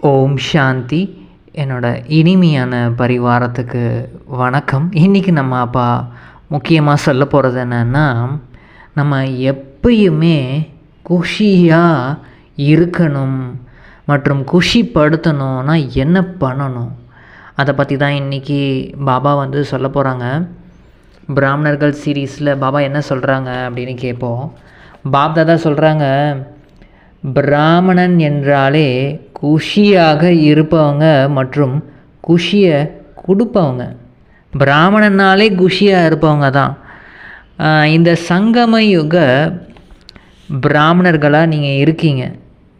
ஓம் சாந்தி. என்னோட இனிமையான பரிவாரத்துக்கு வணக்கம். இன்றைக்கி நம்ம அப்பா முக்கியமாக சொல்ல போகிறது என்னென்னா நம்ம எப்பயுமே குஷியாக இருக்கணும் மற்றும் குஷிப்படுத்தணும்னா என்ன பண்ணணும்? அதை பற்றி தான் இன்றைக்கி பாபா வந்து சொல்ல போகிறாங்க பிராமணர்கள் சீரீஸில் பாபா என்ன சொல்கிறாங்க அப்படின்னு கேட்போம் பாப்தாதா சொல்கிறாங்க பிராமணன் என்றாலே குஷியாக இருப்பவங்க மற்றும் குஷியை கொடுப்பவங்க. பிராமணனாலே குஷியாக இருப்பவங்க தான். இந்த சங்கம யுக பிராமணர்களாக நீங்கள் இருக்கீங்க.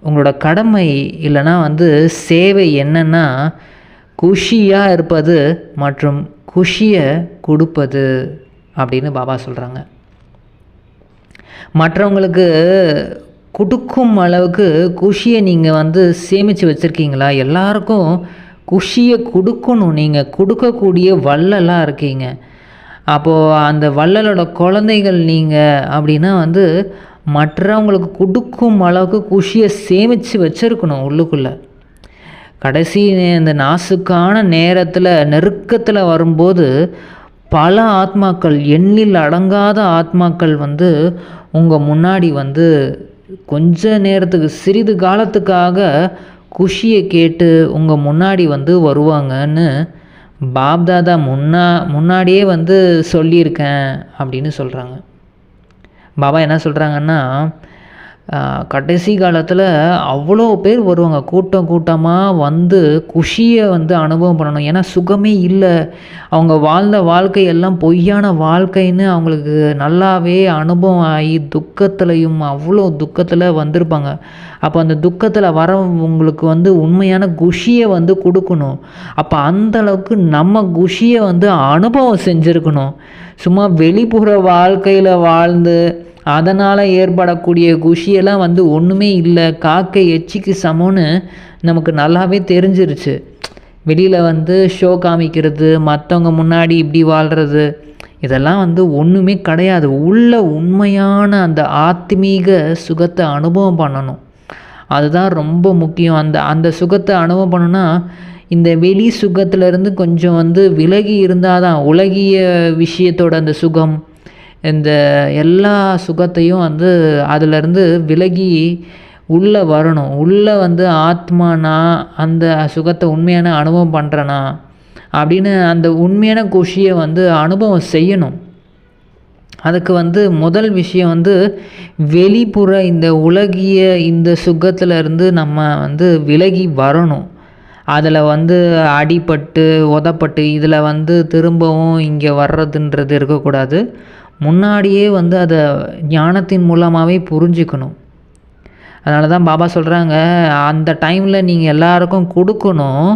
உங்களோட கடமை இல்லைன்னா வந்து சேவை என்னென்னா குஷியாக இருப்பது மற்றும் குஷியை கொடுப்பது அப்படின்னு பாபா சொல்கிறாங்க மற்றவங்களுக்கு கொடுக்கும் அளவுக்கு குஷியை நீங்கள் வந்து சேமித்து வச்சுருக்கீங்களா? எல்லாருக்கும் குஷியை கொடுக்கணும். நீங்கள் கொடுக்கக்கூடிய வள்ளலாக இருக்கீங்க. அப்போது அந்த வள்ளலோட குழந்தைகள் நீங்கள் அப்படின்னா வந்து மற்றவங்களுக்கு கொடுக்கும் அளவுக்கு குஷியை சேமித்து வச்சுருக்கணும் உள்ளுக்குள்ளே. கடைசி இந்த நாசுக்கான நேரத்தில் நெருக்கத்தில் வரும்போது பல ஆத்மாக்கள் எண்ணில் அடங்காத ஆத்மாக்கள் வந்து உங்கள் முன்னாடி வந்து கொஞ்ச நேரத்துக்கு சிறிது காலத்துக்காக குஷியை கேட்டு உங்கள் முன்னாடி வந்து வருவாங்கன்னு பாப்தாதா முன்னா முன்னாடியே வந்து சொல்லியிருக்கேன் அப்படின்னு சொல்கிறாங்க பாபா என்ன சொல்கிறாங்கன்னா கடைசி காலத்தில் அவ்வளோ பேர் வருவாங்க. கூட்டம் கூட்டமாக வந்து குஷியை வந்து அனுபவம் பண்ணணும். ஏன்னா சுகமே இல்லை. அவங்க வாழ்ந்த வாழ்க்கை எல்லாம் பொய்யான வாழ்க்கைன்னு அவங்களுக்கு நல்லாவே அனுபவம் ஆகி துக்கத்துலையும் அவ்வளோ துக்கத்தில் வந்திருப்பாங்க. அப்போ அந்த துக்கத்தில் வரவங்களுக்கு வந்து உண்மையான குஷியை வந்து கொடுக்கணும். அப்போ அந்தளவுக்கு நம்ம குஷியை வந்து அனுபவம் செஞ்சுருக்கணும். சும்மா வெளிப்புற வாழ்க்கையில் வாழ்ந்து அதனால் ஏற்படக்கூடிய குஷியெல்லாம் வந்து ஒன்றுமே இல்லை. காக்கை எச்சிக்கு சமம்னு நமக்கு நல்லாவே தெரிஞ்சிருச்சு. வெளியில் வந்து ஷோ காமிக்கிறது மற்றவங்க முன்னாடி இப்படி வாழ்கிறது இதெல்லாம் வந்து ஒன்றுமே கிடையாது. உள்ள உண்மையான அந்த ஆத்மீக சுகத்தை அனுபவம் பண்ணணும். அதுதான் ரொம்ப முக்கியம். அந்த அந்த சுகத்தை அனுபவம் பண்ணணும்னா இந்த வெளி சுகத்திலேருந்து கொஞ்சம் வந்து விலகி இருந்தால் தான் உலகிய விஷயத்தோட அந்த சுகம் இந்த எல்லா சுகத்தையும் வந்து அதிலிருந்து விலகி உள்ளே வரணும். உள்ளே வந்து ஆத்மானா அந்த சுகத்தை உண்மையான அனுபவம் பண்ணுறனா அப்படின்னு அந்த உண்மையான குஷியை வந்து அனுபவம் செய்யணும். அதுக்கு வந்து முதல் விஷயம் வந்து வெளிப்புற இந்த உலகிய இந்த சுகத்துல இருந்து நம்ம வந்து விலகி வரணும். அதில் வந்து அடிபட்டு உதப்பட்டு இதில் வந்து திரும்பவும் இங்கே வர்றதுன்றது இருக்கக்கூடாது. முன்னாடியே வந்து அதை ஞானத்தின் மூலமாகவே புரிஞ்சுக்கணும். அதனால தான் பாபா சொல்கிறாங்க அந்த டைமில் நீங்கள் எல்லாருக்கும் கொடுக்கணும்.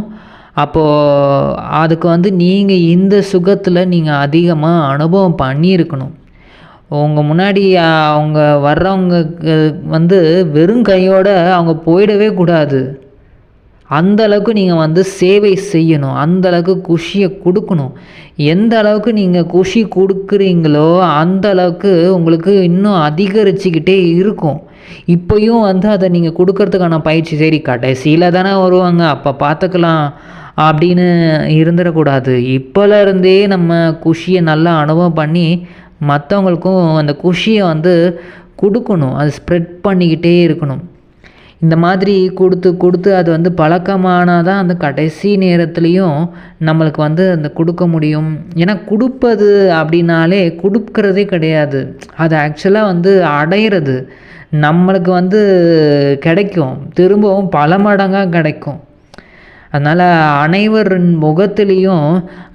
அப்போது அதுக்கு வந்து நீங்கள் இந்த சுகத்தில் நீங்கள் அதிகமாக அனுபவம் பண்ணியிருக்கணும். உங்கள் முன்னாடி அவங்க வர்றவங்க வந்து வெறும் கையோடு அவங்க போயிடவே கூடாது. அந்த அளவுக்கு நீங்கள் வந்து சேவை செய்யணும். அந்த அளவுக்கு குஷியை கொடுக்கணும். எந்த அளவுக்கு நீங்கள் குஷி கொடுக்குறீங்களோ அந்த அளவுக்கு உங்களுக்கு இன்னும் அதிகரிச்சுக்கிட்டே இருக்கும். இப்போயும் வந்து அதை நீங்கள் கொடுக்கறதுக்கான பயிற்சி சரி கடைசியில் தானே வருவாங்க. அப்போ பார்த்துக்கலாம் அப்படின்னு இருந்துடக்கூடாது. இப்போலேருந்தே நம்ம குஷியை நல்லா அனுபவம் பண்ணி மற்றவங்களுக்கும் அந்த குஷியை வந்து கொடுக்கணும். அது ஸ்ப்ரெட் பண்ணிக்கிட்டே இருக்கணும். இந்த மாதிரி கொடுத்து கொடுத்து அது வந்து பழக்கமானால் தான் அந்த கடைசி நேரத்துலையும் நம்மளுக்கு வந்து அந்த கொடுக்க முடியும். ஏன்னா கொடுப்பது அப்படின்னாலே கொடுக்கறதே கிடையாது. அது ஆக்சுவலாக வந்து அடையிறது. நம்மளுக்கு வந்து கிடைக்கும். திரும்பவும் பல மடங்காக கிடைக்கும். அதனால் அனைவரின் முகத்துலேயும்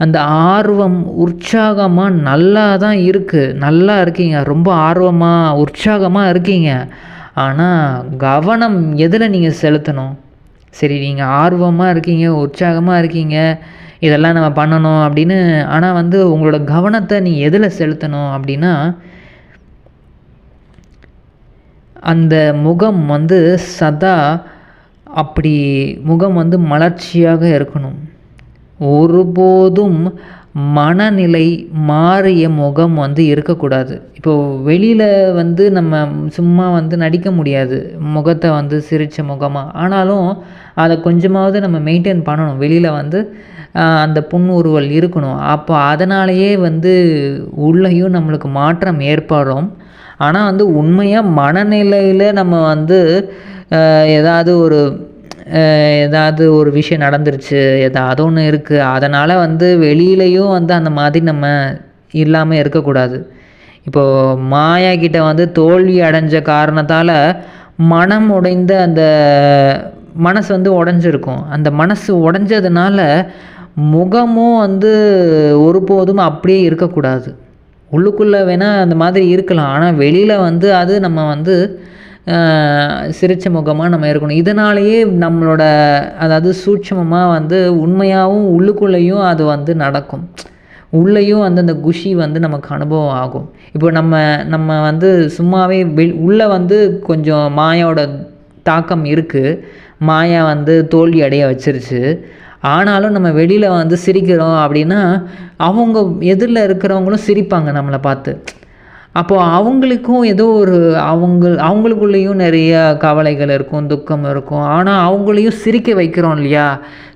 அந்த ஆர்வம் உற்சாகமாக நல்லா தான் இருக்குது நல்லா இருக்கீங்க. ரொம்ப ஆர்வமாக உற்சாகமாக இருக்கீங்க. ஆனால் கவனம் எதில் நீங்கள் செலுத்தணும்? சரி நீங்கள் ஆர்வமாக இருக்கீங்க உற்சாகமாக இருக்கீங்க இதெல்லாம் நம்ம பண்ணணும் அப்படின்னு ஆனால் வந்து உங்களோட கவனத்தை நீ எதில் செலுத்தணும் அப்படின்னா அந்த முகம் வந்து சதா அப்படி முகம் வந்து மலர்ச்சியாக இருக்கணும். ஒருபோதும் மனநிலை மாறிய முகம் வந்து இருக்கக்கூடாது. இப்போது வெளியில் வந்து நம்ம சும்மா வந்து நடிக்க முடியாது. முகத்தை வந்து சிரித்த முகமாக ஆனாலும் அதை கொஞ்சமாவது நம்ம மெயின்டைன் பண்ணணும். வெளியில் வந்து அந்த புன்முறுவல் இருக்கணும். அப்போ அதனாலேயே வந்து உள்ளேயும் நம்மளுக்கு மாற்றம் ஏற்படும். ஆனால் வந்து உண்மையாக மனநிலையில் நம்ம வந்து ஏதாவது ஒரு ஏதாவது ஒரு விஷயம் நடந்துருச்சு ஏதாவது ஒன்று இருக்குது அதனால் வந்து வெளியிலையும் வந்து அந்த மாதிரி நம்ம இல்லாமல் இருக்கக்கூடாது. இப்போது மாயா கிட்ட வந்து தோல்வி அடைஞ்ச காரணத்தால் மனம் உடைந்த அந்த மனசு வந்து உடஞ்சிருக்கும். அந்த மனசு உடஞ்சதுனால முகமும் வந்து ஒருபோதும் அப்படியே இருக்கக்கூடாது. உள்ளுக்குள்ளே வேணால் அந்த மாதிரி இருக்கலாம். ஆனால் வெளியில் வந்து அது நம்ம வந்து சிரித்த முகமாக நம்ம இருக்கணும். இதனாலேயே நம்மளோட அதாவது சூட்சமமாக வந்து உண்மையாகவும் உள்ளுக்குள்ளேயும் அது வந்து நடக்கும். உள்ளேயும் வந்து அந்த குஷி வந்து நமக்கு அனுபவம் ஆகும். இப்போ நம்ம நம்ம வந்து சும்மாவே வெ உள்ளே வந்து கொஞ்சம் மாயாவோட தாக்கம் இருக்குது மாயா வந்து தோல்வி அடைய வச்சிருச்சு. ஆனாலும் நம்ம வெளியில் வந்து சிரிக்கிறோம் அப்படின்னா அவங்க எதிரில் இருக்கிறவங்களும் சிரிப்பாங்க நம்மளை பார்த்து. அப்போது அவங்களுக்கும் ஏதோ ஒரு அவங்க அவங்களுக்குள்ளேயும் நிறைய கவலைகள் இருக்கும் துக்கம் இருக்கும். ஆனால் அவங்களையும் சிரிக்க வைக்கிறோம் இல்லையா?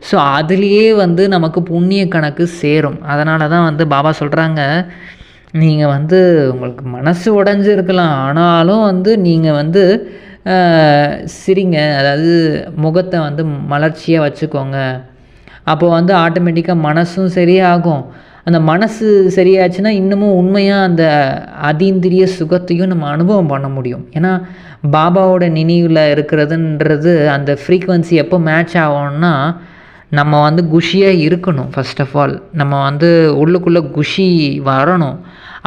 ஸோ அதுலேயே வந்து நமக்கு புண்ணிய கணக்கு சேரும். அதனால தான் வந்து பாபா சொல்கிறாங்க நீங்கள் வந்து உங்களுக்கு மனசு உடஞ்சிருக்கலாம். ஆனாலும் வந்து நீங்கள் வந்து சிரிங்க. அதாவது முகத்தை வந்து மலர்ச்சியாக வச்சுக்கோங்க. அப்போது வந்து ஆட்டோமேட்டிக்காக மனசும் சரியாகும். அந்த மனசு சரியாச்சுன்னா இன்னமும் உண்மையாக அந்த அதீந்திரிய சுகத்தையும் நம்ம அனுபவம் பண்ண முடியும். ஏன்னா பாபாவோட நினைவில் இருக்கிறதுன்றது அந்த ஃப்ரீக்குவன்சி எப்போ மேட்ச் ஆகும்னா நம்ம வந்து குஷியாக இருக்கணும் ஃபஸ்ட் ஆஃப் ஆல் நம்ம வந்து உள்ளுக்குள்ளே குஷி வரணும்.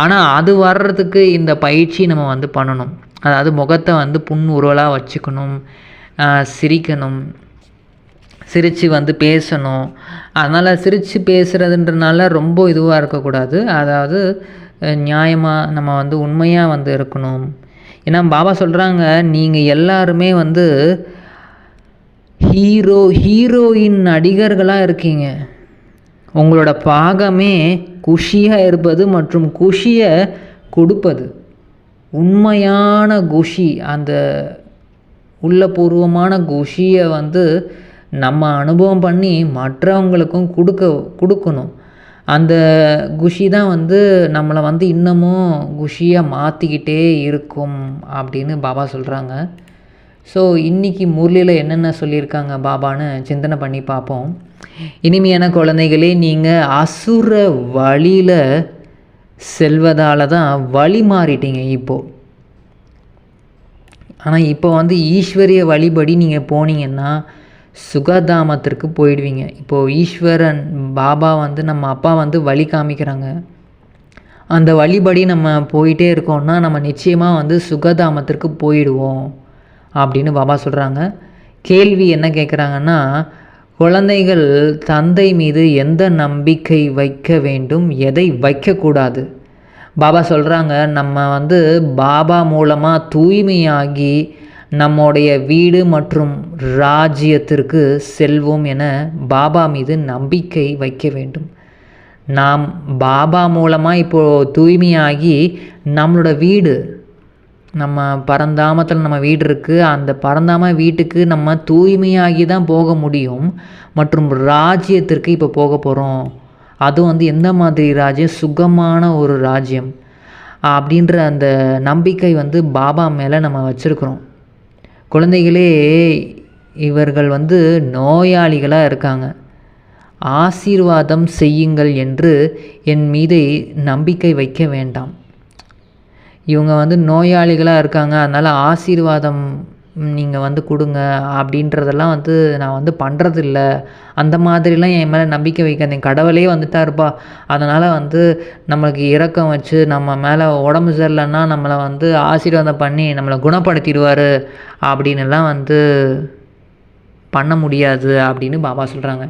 ஆனால் அது வர்றதுக்கு இந்த பயிற்சி நம்ம வந்து பண்ணணும். அதாவது முகத்தை வந்து புண் உருவலாக வச்சுக்கணும் சிரிக்கணும். சிரித்து வந்து பேசணும். அதனால் சிரித்து பேசுகிறதுன்றனால ரொம்ப இதுவாக இருக்கக்கூடாது. அதாவது நியாயமாக நம்ம வந்து உண்மையாக வந்து இருக்கணும். ஏன்னா பாபா சொல்கிறாங்க நீங்கள் எல்லாருமே வந்து ஹீரோ ஹீரோயின் நடிகர்களாக இருக்கீங்க. உங்களோட பாகமே குஷியாக இருப்பது மற்றும் குஷியை கொடுப்பது. உண்மையான குஷி அந்த உள்ளபூர்வமான குஷியை வந்து நம்ம அனுபவம் பண்ணி மற்றவங்களுக்கும் கொடுக்க கொடுக்கணும். அந்த குஷி தான் வந்து நம்மளை வந்து இன்னமும் குஷியாக மாற்றிக்கிட்டே இருக்கும் அப்படின்னு பாபா சொல்கிறாங்க ஸோ இன்றைக்கி முரளியில் என்னென்ன சொல்லியிருக்காங்க பாபான்னு சிந்தனை பண்ணி பார்ப்போம். இனிமையான குழந்தைகளே நீங்கள் அசுர வழியில் செல்வதால் தான் வழி மாறிட்டீங்க இப்போது ஆனால் இப்போ வந்து ஈஸ்வரிய வழிபடி நீங்கள் போனீங்கன்னா சுகதாமத்திற்கு போயிடுவீங்க. இப்போது ஈஸ்வரன் பாபா வந்து நம்ம அப்பா வந்து வழி காமிக்கிறாங்க. அந்த வழிபடி நம்ம போயிட்டே இருக்கோம்னா நம்ம நிச்சயமாக வந்து சுகதாமத்திற்கு போயிடுவோம் அப்படின்னு பாபா சொல்கிறாங்க கேள்வி என்ன கேட்குறாங்கன்னா குழந்தைகள் தந்தை மீது எந்த நம்பிக்கை வைக்க வேண்டும்? எதை வைக்கக்கூடாது? பாபா சொல்கிறாங்க நம்ம வந்து பாபா மூலமாக தூய்மையாகி நம்முடைய வீடு மற்றும் ராஜ்யத்திற்கு செல்வோம் என பாபா மீது நம்பிக்கை வைக்க வேண்டும். நாம் பாபா மூலமாக இப்போது தூய்மையாகி நம்மளோட வீடு நம்ம பரந்தாமத்தில் நம்ம வீடு இருக்குது அந்த பரந்தாம வீட்டுக்கு நம்ம தூய்மையாகி தான் போக முடியும் மற்றும் ராஜ்யத்திற்கு இப்போ போக போகிறோம் அதுவும் வந்து எந்த மாதிரி ராஜ்யம்? சுகமான ஒரு ராஜ்யம். அப்படின்ற அந்த நம்பிக்கை வந்து பாபா மேலே நம்ம வச்சுருக்குறோம். குழந்தைகளே இவர்கள் வந்து நோயாளிகளாக இருக்காங்க. ஆசீர்வாதம் செய்யுங்கள் என்று என் மீது நம்பிக்கை வைக்க வேண்டாம். இவங்க வந்து நோயாளிகளாக இருக்காங்க. அதனால் ஆசீர்வாதம் நீங்கள் வந்து கொடுங்க. அப்படின்றதெல்லாம் வந்து நான் வந்து பண்ணுறதில்ல அந்த மாதிரிலாம் என் மேலே நம்பிக்கை வைக்காதீங்க. கடவுளே வந்துட்டாருப்பா. அதனால் வந்து நம்மளுக்கு இறக்கம் வச்சு நம்ம மேலே உடம்பு சரியில்லைன்னா நம்மளை வந்து ஆசீர்வாதம் பண்ணி நம்மளை குணப்படுத்திடுவார். அப்படின்னுலாம் வந்து பண்ண முடியாது அப்படின்னு பாபா சொல்கிறாங்க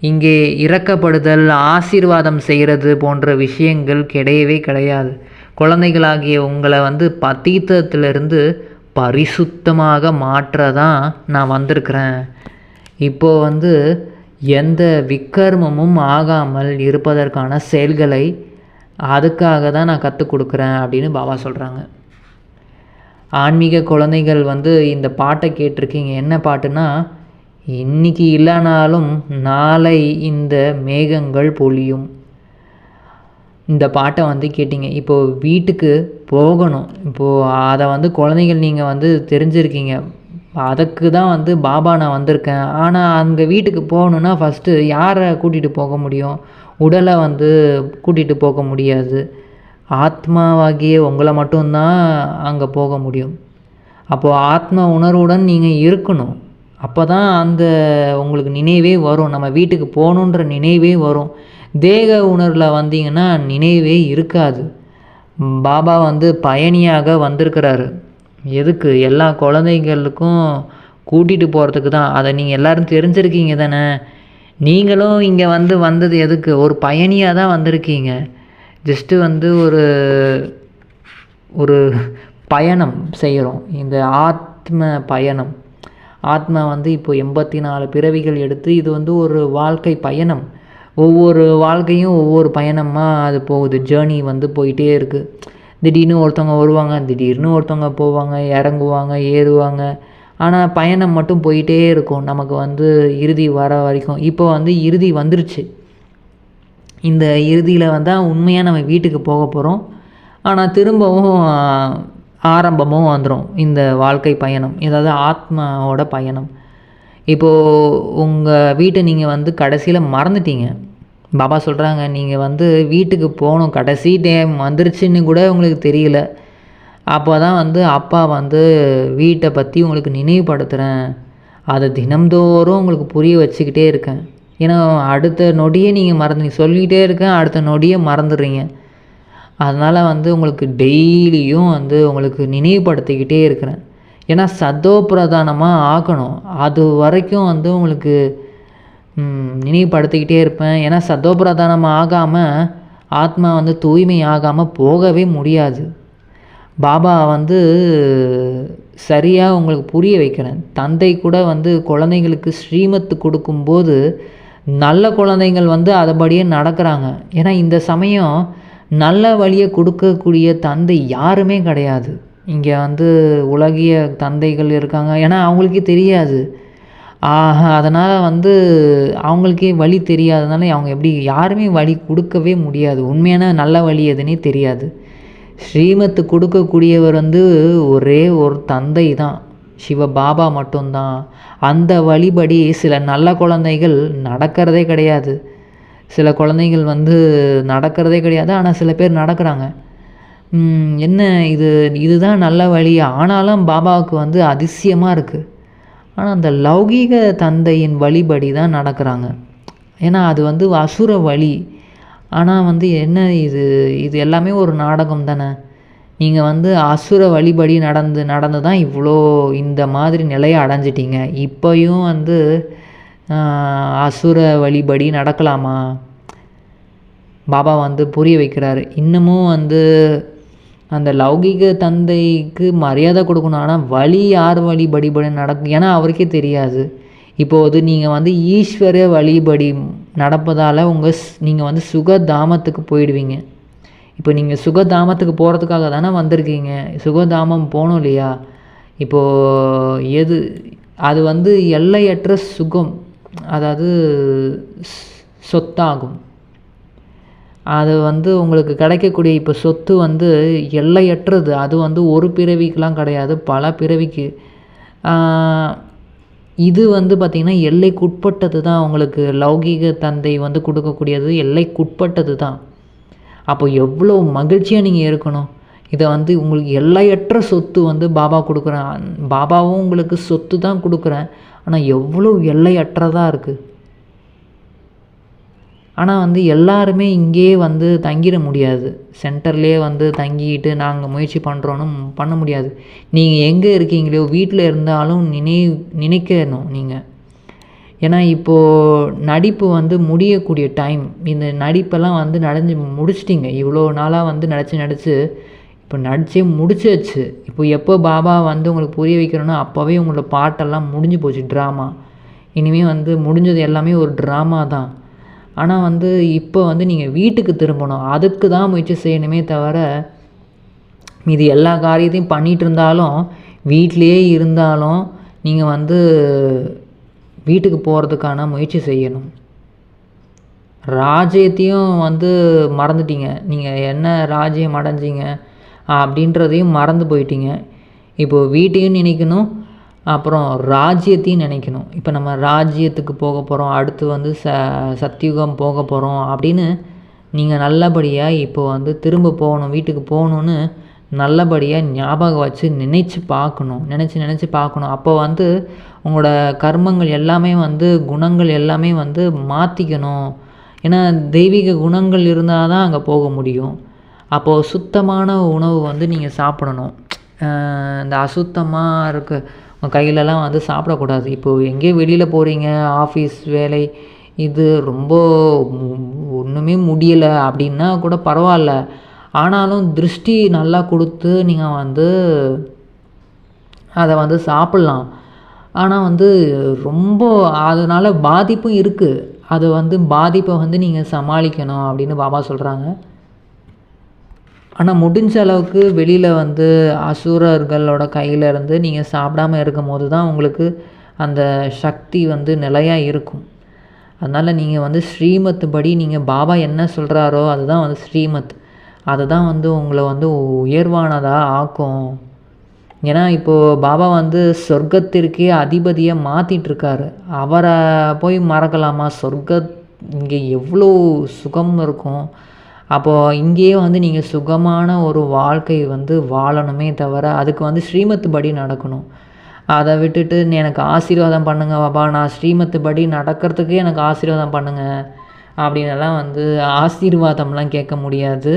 இங்கே இறக்கப்படுதல் ஆசீர்வாதம் செய்கிறது போன்ற விஷயங்கள் கிடையவே கிடையாது. குழந்தைகளாகிய உங்களை வந்து பத்தீத்தத்திலிருந்து பரிசுத்தமாக மாற்ற தான் நான் வந்திருக்கிறேன். இப்போது வந்து எந்த விக்கர்மமும் ஆகாமல் இருப்பதற்கான செயல்களை அதுக்காக தான் நான் கற்றுக் கொடுக்குறேன் அப்படின்னு பாபா சொல்கிறாங்க ஆன்மீக குழந்தைகள் வந்து இந்த பாட்டை கேட்டிருக்கீங்க. என்ன பாட்டுன்னா இன்னைக்கு இல்லைனாலும் நாளை இந்த மேகங்கள் பொழியும். இந்த பாட்டை வந்து கேட்டிங்க. இப்போது வீட்டுக்கு போகணும். இப்போது அதை வந்து குழந்தைகள் நீங்கள் வந்து தெரிஞ்சிருக்கீங்க. அதுக்கு தான் வந்து பாபா நான் வந்திருக்கேன். ஆனால் அங்கே வீட்டுக்கு போகணுன்னா ஃபஸ்ட்டு யாரை கூட்டிகிட்டு போக முடியும்? உடலை வந்து கூட்டிகிட்டு போக முடியாது. ஆத்மாவாகிய உங்களை மட்டும்தான் அங்கே போக முடியும். அப்போது ஆத்ம உணர்வுடன் நீங்கள் இருக்கணும். அப்போ தான் அந்த உங்களுக்கு நினைவே வரும். நம்ம வீட்டுக்கு போகணுன்ற நினைவே வரும். தேக உணர்வில் வந்தீங்கன்னா நினைவே இருக்காது. பாபா வந்து பயணியாக வந்திருக்கிறாரு. எதுக்கு? எல்லா குழந்தைங்களுக்கும் கூட்டிகிட்டு போகிறதுக்கு தான். அதை நீங்கள் எல்லோரும் தெரிஞ்சிருக்கீங்க தானே? நீங்களும் இங்கே வந்து வந்தது எதுக்கு? ஒரு பயணியாக தான் வந்திருக்கீங்க. ஜஸ்ட்டு வந்து ஒரு ஒரு பயணம் செய்கிறோம் இந்த ஆத்ம பயணம். ஆத்மா வந்து இப்போ எண்பத்தி நாலு பிறவிகள் எடுத்து இது வந்து ஒரு வாழ்க்கை பயணம். ஒவ்வொரு வாழ்க்கையும் ஒவ்வொரு பயணமாக அது போகுது. ஜேர்னி வந்து போயிட்டே இருக்குது திடீர்னு ஒருத்தவங்க வருவாங்க திடீர்னு ஒருத்தவங்க போவாங்க இறங்குவாங்க ஏறுவாங்க. ஆனால் பயணம் மட்டும் போயிட்டே இருக்கும். நமக்கு வந்து இறுதி வர வரைக்கும். இப்போ வந்து இறுதி வந்துருச்சு. இந்த இறுதியில் வந்தால் உண்மையாக நம்ம வீட்டுக்கு போக போகிறோம் ஆனால் திரும்பவும் ஆரம்பமும் வந்துடும் இந்த வாழ்க்கை பயணம். ஏதாவது ஆத்மாவோட பயணம். இப்போது உங்கள் வீட்டை நீங்கள் வந்து கடைசியில் மறந்துட்டீங்க. பாபா சொல்கிறாங்க நீங்கள் வந்து வீட்டுக்கு போகணும். கடைசி டைம் வந்துருச்சுன்னு கூட உங்களுக்கு தெரியல. அப்போ தான் வந்து அப்பா வந்து வீட்டை பற்றி உங்களுக்கு நினைவுபடுத்துகிறேன் அதை தினம்தோறும் உங்களுக்கு புரிய வச்சுக்கிட்டே இருக்கேன். ஏன்னா அடுத்த நொடியே நீங்கள் மறந்து சொல்லிக்கிட்டே இருக்கேன் அடுத்த நொடியே மறந்துடுறீங்க. அதனால் வந்து உங்களுக்கு டெய்லியும் வந்து உங்களுக்கு நினைவுபடுத்திக்கிட்டே இருக்கிறேன். ஏன்னா சத்தோ பிரதானமாக ஆக்கணும் அது வரைக்கும் வந்து உங்களுக்கு நினைவுபடுத்திக்கிட்டே இருப்பேன். ஏன்னா சத்தோபிரதானம் ஆகாமல் ஆத்மா வந்து தூய்மை ஆகாமல் போகவே முடியாது. பாபா வந்து சரியாக உங்களுக்கு புரிய வைக்கிறேன். தந்தை கூட வந்து குழந்தைங்களுக்கு ஸ்ரீமத்து கொடுக்கும்போது நல்ல குழந்தைங்கள் வந்து அதுபடியே நடக்கிறாங்க. ஏன்னா இந்த சமயம் நல்ல வழியை கொடுக்கக்கூடிய தந்தை யாருமே கிடையாது. இங்கே வந்து உலகிய தந்தைகள் இருக்காங்க. ஏன்னா அவங்களுக்கே தெரியாது. அதனால் வந்து அவங்களுக்கே வழி தெரியாதனால அவங்க எப்படி யாருமே வழி கொடுக்கவே முடியாது. உண்மையான நல்ல வழி எதுனே தெரியாது. ஸ்ரீமத்து கொடுக்கக்கூடியவர் வந்து ஒரே ஒரு தந்தை தான். சிவ பாபா மட்டும்தான். அந்த வழிபடி சில நல்ல குழந்தைகள் நடக்கிறதே கிடையாது. சில குழந்தைகள் வந்து நடக்கிறதே கிடையாது. ஆனால் சில பேர் நடக்கிறாங்க. என்ன இது இதுதான் நல்ல வழி. ஆனாலும் பாபாவுக்கு வந்து அதிசயமாக இருக்குது ஆனால் அந்த லௌகீக தந்தையின் வழிபடி தான் நடக்கிறாங்க. ஏன்னா அது வந்து அசுர வழி. ஆனால் வந்து என்ன இது இது எல்லாமே ஒரு நாடகம் தானே. நீங்கள் வந்து அசுர வழிபடி நடந்து நடந்து தான் இவ்வளோ இந்த மாதிரி நிலையை அடைஞ்சிட்டீங்க. இப்போயும் வந்து அசுர வழிபடி நடக்கலாமா? பாபா வந்து புரிய வைக்கிறாரு. இன்னமும் வந்து அந்த லௌகிக தந்தைக்கு மரியாதை கொடுக்கணும். ஆனால் வழி யார் வழிபடிபடி நடக்கும்? ஏன்னா அவருக்கே தெரியாது. இப்போது நீங்கள் வந்து ஈஸ்வர வழிபடி நடப்பதால் உங்கள் நீங்கள் வந்து சுகதாமத்துக்கு போயிடுவீங்க. இப்போ நீங்கள் சுகதாமத்துக்கு போகிறதுக்காக தானே வந்திருக்கீங்க. சுகதாமம் போகணும் இல்லையா? இப்போது எது அது வந்து எல்லையற்ற சுகம் அதாவது சொத்தாகும். அது வந்து உங்களுக்கு கிடைக்கக்கூடிய இப்போ சொத்து வந்து எல்லையற்றது. அது வந்து ஒரு பிறவிக்கெலாம் கிடையாது பல பிறவிக்கு. இது வந்து பார்த்திங்கன்னா எல்லைக்குட்பட்டது தான் உங்களுக்கு. லௌகீக தந்தை வந்து கொடுக்கக்கூடியது எல்லைக்குட்பட்டது தான். அப்போ எவ்வளோ மகிழ்ச்சியாக நீங்கள் இருக்கணும். இதை வந்து உங்களுக்கு எல்லையற்ற சொத்து வந்து பாபா கொடுக்குறேன். பாபாவும் உங்களுக்கு சொத்து தான் கொடுக்குறேன். ஆனால் எவ்வளோ எல்லையற்றதாக இருக்குது ஆனால் வந்து எல்லாருமே இங்கேயே வந்து தங்கிட முடியாது. சென்டர்லேயே வந்து தங்கிட்டு நாங்கள் முயற்சி பண்ணுறோன்னு பண்ண முடியாது. நீங்கள் எங்கே இருக்கீங்களோ வீட்டில் இருந்தாலும் நினை நினைக்கணும் நீங்கள் ஏன்னா இப்போது நடிப்பு வந்து முடியக்கூடிய டைம் இந்த நடிப்பெல்லாம் வந்து நடந்து முடிச்சிட்டிங்க. இவ்வளோ நாளாக வந்து நடித்து நடித்து இப்போ நடிச்சே முடிச்சாச்சு. இப்போ எப்போ பாபா வந்து உங்களுக்கு புரிய வைக்கிறோன்னா அப்போவே உங்களோட பாட்டெல்லாம் முடிஞ்சு போச்சு ட்ராமா இனிமேல் வந்து முடிஞ்சது எல்லாமே ஒரு ட்ராமா தான். ஆனால் வந்து இப்போ வந்து நீங்கள் வீட்டுக்கு திரும்பணும். அதுக்கு தான் முயற்சி செய்யணுமே தவிர மீதி எல்லா காரியத்தையும் பண்ணிகிட்டு இருந்தாலும் வீட்டிலையே இருந்தாலும் நீங்கள் வந்து வீட்டுக்கு போகிறதுக்கான முயற்சி செய்யணும். ராஜ்யத்தையும் வந்து மறந்துட்டீங்க. நீங்கள் என்ன ராஜ்யம் அடைஞ்சிங்க அப்படின்றதையும் மறந்து போயிட்டீங்க. இப்போது வீட்டையும் நினைக்கணும் அப்புறம் ராஜ்யத்தையும் நினைக்கணும். இப்போ நம்ம ராஜ்யத்துக்கு போக போகிறோம் அடுத்து வந்து ச சத்தியுகம் போக போகிறோம் அப்படின்னு நீங்கள் நல்லபடியாக இப்போ வந்து திரும்ப போகணும் வீட்டுக்கு போகணுன்னு நல்லபடியாக ஞாபகம் வச்சு நினச்சி பார்க்கணும். நினச்சி நினச்சி பார்க்கணும். அப்போ வந்து உங்களோட கர்மங்கள் எல்லாமே வந்து குணங்கள் எல்லாமே வந்து மாற்றிக்கணும் ஏன்னா தெய்வீக குணங்கள் இருந்தால் தான் அங்கே போக முடியும். அப்போது சுத்தமான உணவு வந்து நீங்கள் சாப்பிடணும். இந்த அசுத்தமாக இருக்க. கையிலலாம் வந்து சாப்பிடக்கூடாது. இப்போது எங்கேயோ வெளியில் போகிறீங்க ஆஃபீஸ் வேலை இது ரொம்ப ஒன்றுமே முடியலை அப்படின்னா கூட பரவாயில்ல. ஆனாலும் திருஷ்டி நல்லா கொடுத்து நீங்கள் வந்து அதை வந்து சாப்பிட்லாம். ஆனால் வந்து ரொம்ப அதனால் பாதிப்பும் இருக்குது அது வந்து பாதிப்பை வந்து நீங்கள் சமாளிக்கணும் அப்படின்னு பாபா சொல்கிறாங்க ஆனால் முடிஞ்ச அளவுக்கு வெளியில் வந்து அசுரர்களோட கையில் இருந்து நீங்கள் சாப்பிடாம இருக்கும் போது தான் உங்களுக்கு அந்த சக்தி வந்து நிலையாக இருக்கும். அதனால் நீங்கள் வந்து ஸ்ரீமத்து படி நீங்கள் பாபா என்ன சொல்கிறாரோ அதுதான் வந்து ஸ்ரீமத். அதை தான் வந்து உங்களை வந்து உயர்வானதாக ஆக்கும். ஏன்னா இப்போது பாபா வந்து சொர்க்கத்திற்கே அதிபதியை மாற்றிட்டுருக்காரு அவரை போய் மறக்கலாமா? சொர்க்க இங்கே எவ்வளோ சுகம் இருக்கும். அப்போது இங்கேயே வந்து நீங்கள் சுகமான ஒரு வாழ்க்கை வந்து வாழணுமே தவிர அதுக்கு வந்து ஸ்ரீமத்து படி நடக்கணும். அதை விட்டுட்டு எனக்கு ஆசீர்வாதம் பண்ணுங்க பாபா நான் ஸ்ரீமத்து படி நடக்கிறதுக்கே எனக்கு ஆசீர்வாதம் பண்ணுங்கள் அப்படின்னெல்லாம் வந்து ஆசீர்வாதம்லாம் கேட்க முடியாது.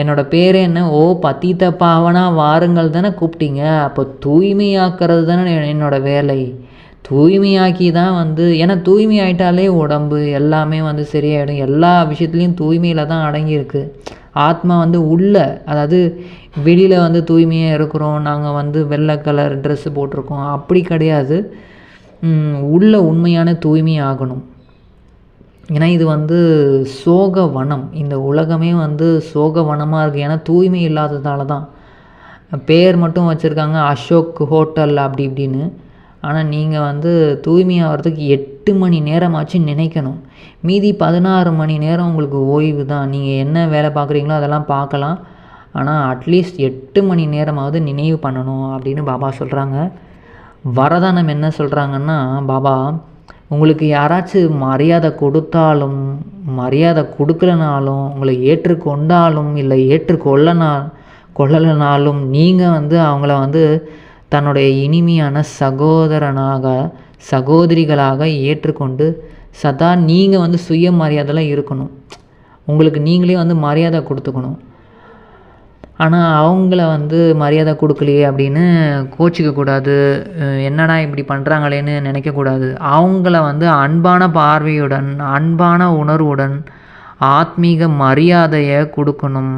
என்னோடய பேர் என்ன? ஓ பத்தித்த பாவனா வாருங்கள் தானே கூப்பிட்டீங்க. அப்போ தூய்மையாக்கிறது தானே என்னோடய வேலை. தூய்மையாக்கி தான் வந்து ஏன்னா தூய்மை ஆயிட்டாலே உடம்பு எல்லாமே வந்து சரியாயிடும். எல்லா விஷயத்துலேயும் தூய்மையில் தான் அடங்கியிருக்கு. ஆத்மா வந்து உள்ளே அதாவது வெளியில் வந்து தூய்மையாக இருக்கிறோம். நாங்கள் வந்து வெள்ளை கலர் ட்ரெஸ்ஸு போட்டிருக்கோம். அப்படி கிடையாது. உள்ள உண்மையான தூய்மை ஆகணும். ஏன்னா இது வந்து சோக வனம். இந்த உலகமே வந்து சோக வனமாக இருக்குது ஏன்னா தூய்மை இல்லாததால தான் பேர் மட்டும் வச்சுருக்காங்க அசோக் ஹோட்டல் அப்படி இப்படின்னு. ஆனால் நீங்கள் வந்து தூய்மையாகிறதுக்கு எட்டு மணி நேரமாச்சு நினைக்கணும். மீதி பதினாறு மணி நேரம் உங்களுக்கு ஓய்வு தான் நீங்கள் என்ன வேலை பார்க்குறீங்களோ அதெல்லாம் பார்க்கலாம் ஆனால் அட்லீஸ்ட் எட்டு மணி நேரமாவது நினைவு பண்ணணும் அப்படின்னு பாபா சொல்கிறாங்க வரதானம் என்ன சொல்கிறாங்கன்னா பாபா உங்களுக்கு யாராச்சும் மரியாதை கொடுத்தாலும் மரியாதை கொடுக்கலனாலும் உங்களை ஏற்றுக்கொண்டாலும் இல்லை ஏற்றுக்கொள்ளனா கொள்ளலைனாலும் நீங்கள் வந்து அவங்கள வந்து தன்னுடைய இனிமையான சகோதரனாக சகோதரிகளாக ஏற்றுக்கொண்டு சதா நீங்கள் வந்து சுயமரியாதைலாம் இருக்கணும். உங்களுக்கு நீங்களே வந்து மரியாதை கொடுத்துக்கணும். ஆனால் அவங்கள வந்து மரியாதை கொடுக்கலையே அப்படின்னு கோச்சிக்கக்கூடாது. என்னடா இப்படி பண்ணுறாங்களேன்னு நினைக்கக்கூடாது. அவங்கள வந்து அன்பான பார்வையுடன் அன்பான உணர்வுடன் ஆத்மீக மரியாதையை கொடுக்கணும்.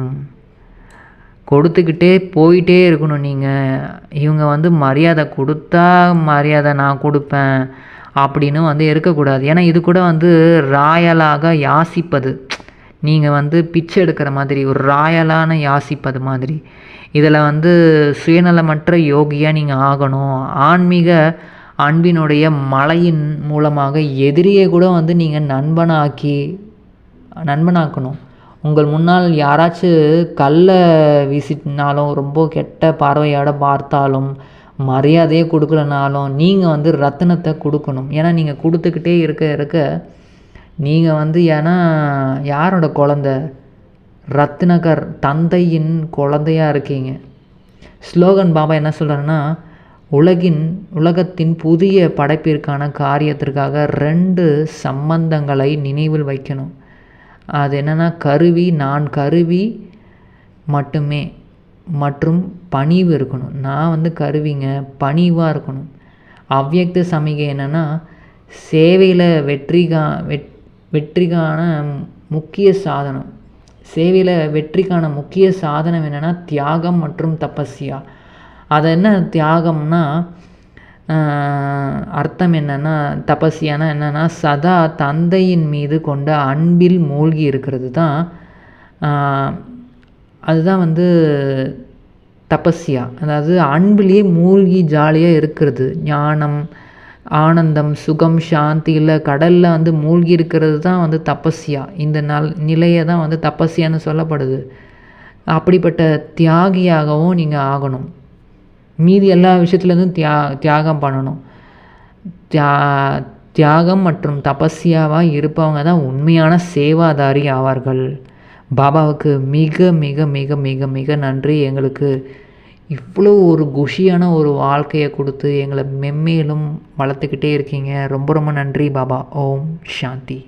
கொடுத்துக்கிட்டே போயிட்டே இருக்கணும் நீங்கள் இவங்க வந்து மரியாதை கொடுத்தா மரியாதை நான் கொடுப்பேன் அப்படின்னு வந்து இருக்கக்கூடாது. ஏன்னா இது கூட வந்து ராயலாக யாசிப்பது. நீங்கள் வந்து பிச்சை எடுக்கிற மாதிரி ஒரு ராயலான யாசிப்பது மாதிரி. இதில் வந்து சுயநலமற்ற யோகியாக நீங்கள் ஆகணும். ஆன்மீக அன்பினுடைய மலையின் மூலமாக எதிரியை கூட வந்து நீங்கள் நண்பனாக்கி நண்பனாக்கணும். உங்கள் முன்னால் யாராச்சும் கல்லை வீசினாலும் ரொம்ப கெட்ட பார்வையோட பார்த்தாலும் மரியாதையே கொடுக்கலனாலும் நீங்கள் வந்து ரத்தினத்தை கொடுக்கணும். ஏன்னா நீங்கள் கொடுத்துக்கிட்டே இருக்க இருக்க நீங்கள் வந்து ஏன்னா யாரோட குழந்த? ரத்தினகர் தந்தையின் குழந்தையாக இருக்கீங்க. ஸ்லோகன் பாபா என்ன சொல்கிறாருன்னா உலகின் உலகத்தின் புதிய படைப்பிற்கான காரியத்திற்காக ரெண்டு சம்பந்தங்களை நினைவில் வைக்கணும். அது என்னென்னா கருவி நான் கருவி மட்டுமே. மற்றும் பணிவு இருக்கணும். நான் வந்து கருவிங்க பணிவாக இருக்கணும். அவ்வியக்த சமிகை என்னென்னா சேவையில் வெற்றிகா வெட் வெற்றிக்கான முக்கிய சாதனம். சேவையில் வெற்றிக்கான முக்கிய சாதனம் என்னென்னா தியாகம் மற்றும் தபஸ்யா. அது என்ன தியாகம்னா அர்த்தம் என்னென்னா தபஸ்யானா என்னன்னா சதா தந்தையின் மீது கொண்ட அன்பில் மூழ்கி இருக்கிறது தான் அதுதான் வந்து தபஸ்யா. அதாவது அன்பிலேயே மூழ்கி ஜாலியாக இருக்கிறது. ஞானம் ஆனந்தம் சுகம் சாந்தியில் கடலில் வந்து மூழ்கி இருக்கிறது தான் வந்து தபஸ்யா. இந்த நல் நிலையை தான் வந்து தபஸ்யான்னு சொல்லப்படுது. அப்படிப்பட்ட தியாகியாகவும் நீங்கள் ஆகணும். மீதி எல்லா விஷயத்துலேருந்தும் தியா தியாகம் பண்ணணும். தியா தியாகம் மற்றும் தபஸ்யாவாக இருப்பவங்க தான் உண்மையான சேவாதாரி ஆவார்கள். பாபாவுக்கு மிக மிக மிக மிக மிக நன்றி. எங்களுக்கு இவ்வளோ ஒரு குஷியான ஒரு வாழ்க்கையை கொடுத்து எங்களை மென்மேலும் வளர்த்துக்கிட்டே இருக்கீங்க. ரொம்ப ரொம்ப நன்றி பாபா. ஓம் சாந்தி.